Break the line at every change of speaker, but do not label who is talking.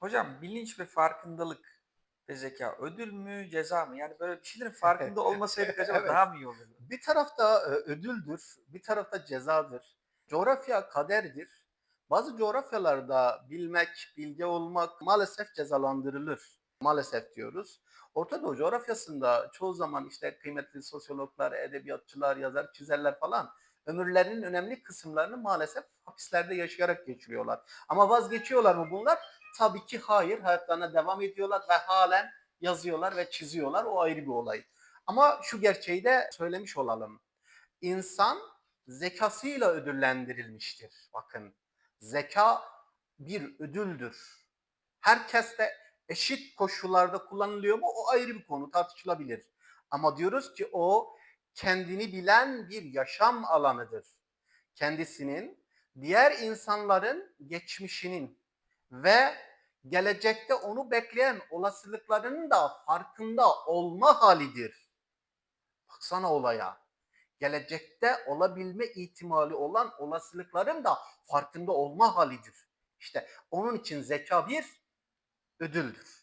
Hocam bilinç ve farkındalık ve zeka ödül mü ceza mı? Yani böyle bir şeylerin farkında olmasaydık acaba
Evet.
daha mı iyi olurdu?
Bir tarafta e, ödüldür, bir tarafta cezadır. Coğrafya kaderdir. Bazı coğrafyalarda bilmek, bilge olmak maalesef cezalandırılır. Maalesef diyoruz. Orta Doğu coğrafyasında çoğu zaman işte kıymetli sosyologlar, edebiyatçılar, yazar, çizerler falan ömürlerinin önemli kısımlarını maalesef hapislerde yaşayarak geçiriyorlar. Ama vazgeçiyorlar mı bunlar? Tabii ki hayır. Hayatlarına devam ediyorlar ve halen yazıyorlar ve çiziyorlar. O ayrı bir olay. Ama şu gerçeği de söylemiş olalım. İnsan zekasıyla ödüllendirilmiştir. Bakın zeka bir ödüldür. Herkes de eşit koşullarda kullanılıyor mu? O ayrı bir konu tartışılabilir. Ama diyoruz ki o kendini bilen bir yaşam alanıdır. Kendisinin diğer insanların geçmişinin ve gelecekte onu bekleyen olasılıklarının da farkında olma halidir. Baksana olaya. Gelecekte olabilme ihtimali olan olasılıkların da farkında olma halidir. İşte onun için zeka bir ödüldür.